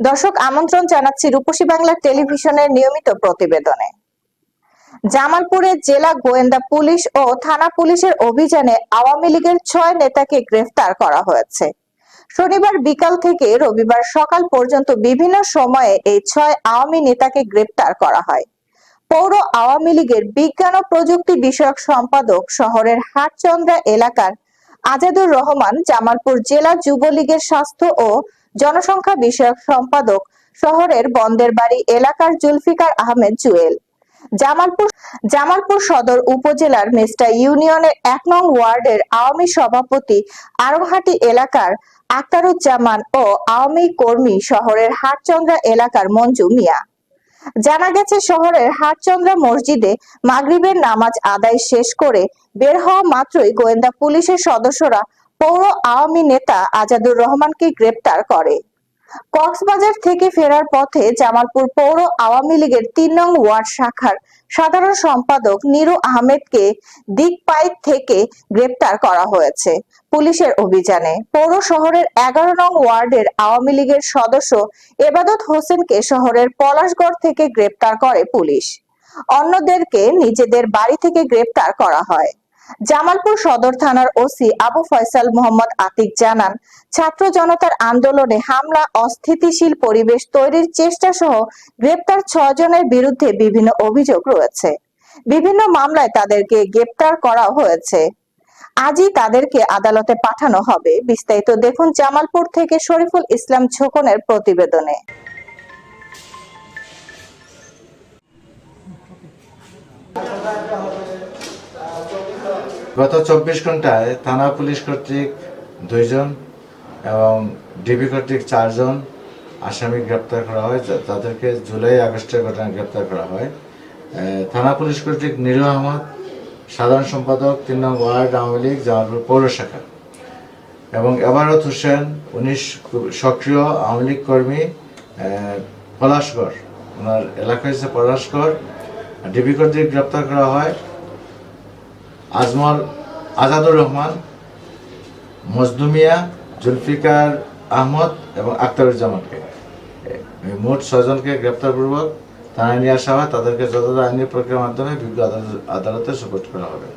দর্শক, আমন্ত্রণ জানাচ্ছি রূপসী বাংলা টেলিভিশনের নিয়মিত প্রতিবেদনে। জামালপুরে জেলা গোয়েন্দা পুলিশ ও থানা পুলিশের অভিযানে আওয়ামী লীগের ছয় নেতাকে গ্রেফতার করা হয়েছে। শনিবার বিকাল থেকে রবিবার সকাল পর্যন্ত বিভিন্ন সময়ে এই ছয় আওয়ামী নেতাকে গ্রেপ্তার করা হয়। পৌর আওয়ামী লীগের বিজ্ঞান ও প্রযুক্তি বিষয়ক সম্পাদক শহরের হাটচন্দ্রা এলাকার আজাদুর রহমান জামালপুর জেলা যুবলীগের স্বাস্থ্য ও জনসংখ্যা বিষয়ক সম্পাদক শহরের বন্দের বাড়ি এলাকার জুলফিকার আহমেদ জুয়েল। জামালপুর জামালপুর সদর উপজেলার মেস্টা ইউনিয়নের এক নং ওয়ার্ডের আওয়ামী সভাপতি আরংহাটি এলাকার আক্তারুজ্জামান ও আওয়ামী কর্মী শহরের হাটচন্দ্রা এলাকার মঞ্জু মিয়া। জানা গেছে, শহরের হাটচন্দ্রা মসজিদে মাগরিবের নামাজ আদায় শেষ করে বের হওয়া মাত্রই গোয়েন্দা পুলিশের সদস্যরা পৌর আওয়ামী নেতা আজাদুর রহমানকে গ্রেপ্তার করে। কক্সবাজার থেকে ফেরার পথে জামালপুর পৌর আওয়ামী লীগের তিন নং ওয়ার্ড শাখার সাধারণ সম্পাদক নিরু আহমেদকে দিকপাইক থেকে গ্রেপ্তার করা হয়েছে পুলিশের অভিযানে। পৌর শহরের এগারো নং ওয়ার্ডের আওয়ামী লীগের সদস্য এবাদত হোসেনকে শহরের পলাশগড় থেকে গ্রেপ্তার করে পুলিশ। অন্যদেরকে নিজেদের বাড়ি থেকে গ্রেপ্তার করা হয়। জামালপুর সদর থানার ওসি আবু ফয়সাল মোহাম্মদ আতিক জানান, ছাত্র জনতার আন্দোলনে হামলা, অস্থিতিশীল পরিবেশ তৈরির চেষ্টা সহ গ্রেপ্তার ছজনের বিরুদ্ধে বিভিন্ন অভিযোগ রয়েছে। বিভিন্ন মামলায় তাদেরকে গ্রেপ্তার করা হয়েছে। আজই তাদেরকে আদালতে পাঠানো হবে। বিস্তারিত দেখুন জামালপুর থেকে শরীফুল ইসলাম ছোকনের প্রতিবেদনে। গত চব্বিশ ঘন্টায় থানা পুলিশ কর্তৃক দুইজন এবং ডিবি কর্তৃক চারজন আসামি গ্রেপ্তার করা হয় তাদেরকে জুলাই আগস্টের ঘটনায় গ্রেপ্তার করা হয়। থানা পুলিশ কর্তৃক নিরু আহমদ, সাধারণ সম্পাদক, তিন নং ওয়ার্ড, আওয়ামী লীগ, জামালপুর পৌর শাখা এবং এবারত হোসেন, উনিশ সক্রিয় আওয়ামী লীগ কর্মী পলাশগড়। ওনার এলাকা হচ্ছে পলাশগড়। ডিবি কর্তৃক গ্রেপ্তার করা হয় আজমল আজাদুর রহমান মজদুমিয়া জুলফিকার আহমদ এবং আখতারুজ্জামানকে মোট ছয়জনকে গ্রেপ্তারপূর্বক থানায় নিয়ে আসা হয়। তাদেরকে যথাযথ আইনি প্রক্রিয়ার মাধ্যমে বিজ্ঞ আদালতে সুপোর্ট করা হবে।